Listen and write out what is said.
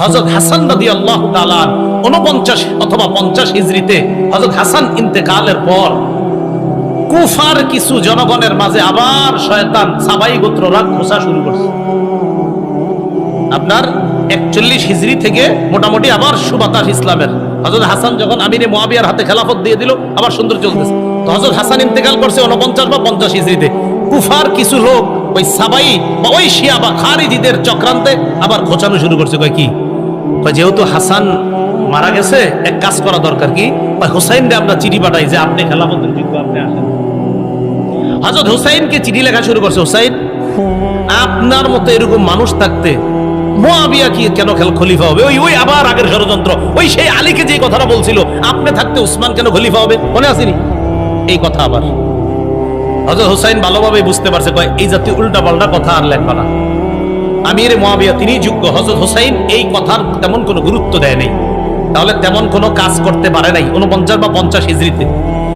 হজরত হাসান রাদি আল্লাহ উনপঞ্চাশ অথবা পঞ্চাশ হিজড়িতে হজরত হাসান ইন্তেকালের পর কুফার কিছু জনগণের মাঝে আবার শয়তান সাবাই গোত্ররা খোসা শুরু করছে। আপনার একচল্লিশ হিজড়ি থেকে মোটামুটি আবার সুবাতাস ইসলামের। হজরত হাসান যখন আমিরে মোয়াবিয়ার হাতে খেলাফত দিয়ে দিল, আবার সুন্দর চলতেছে। তো হজরত হাসান ইন্তেকাল করছে উনপঞ্চাশ বা পঞ্চাশ হিজড়িতে। কুফার কিছু লোক ওই সাবাই বা ওই শিয়া বা খারিজিদের চক্রান্তে আবার খোঁচানো শুরু করছে। কয় কি? যেহেতু হাসান মারা গেছে, এক কাজ করা দরকার কি? হোসাইন রে আমরা চিঠি পাঠাই যে আপনি খেলাফতের যোগ্য, আপনি আসেন। হজরত হুসাইনকে চিঠি লেখা শুরু করছে, হুসাইন, আপনার মতো এরকম মানুষ থাকতে খলিফা হবে? ওই ওই আবার আগের ষড়যন্ত্র, ওই সেই আলীকে যে কথাটা বলছিল, আপনি থাকতে উসমান কেন খলিফা হবে? মনে আসেনি এই কথা আবার। হজরত হুসাইন ভালোভাবে বুঝতে পারছে, কয়, এই জাতীয় উল্টা পাল্টা কথা আর লেখবা না। আমির মহাবিয়া তিনি যোগ্য। হজরত হোসাইন এই কথার তেমন কোনো গুরুত্ব দেয় নাই। তাহলে তেমন কোনো কাজ করতে পারে নাই। উনপঞ্চাশ বা পঞ্চাশ হিজড়িতে।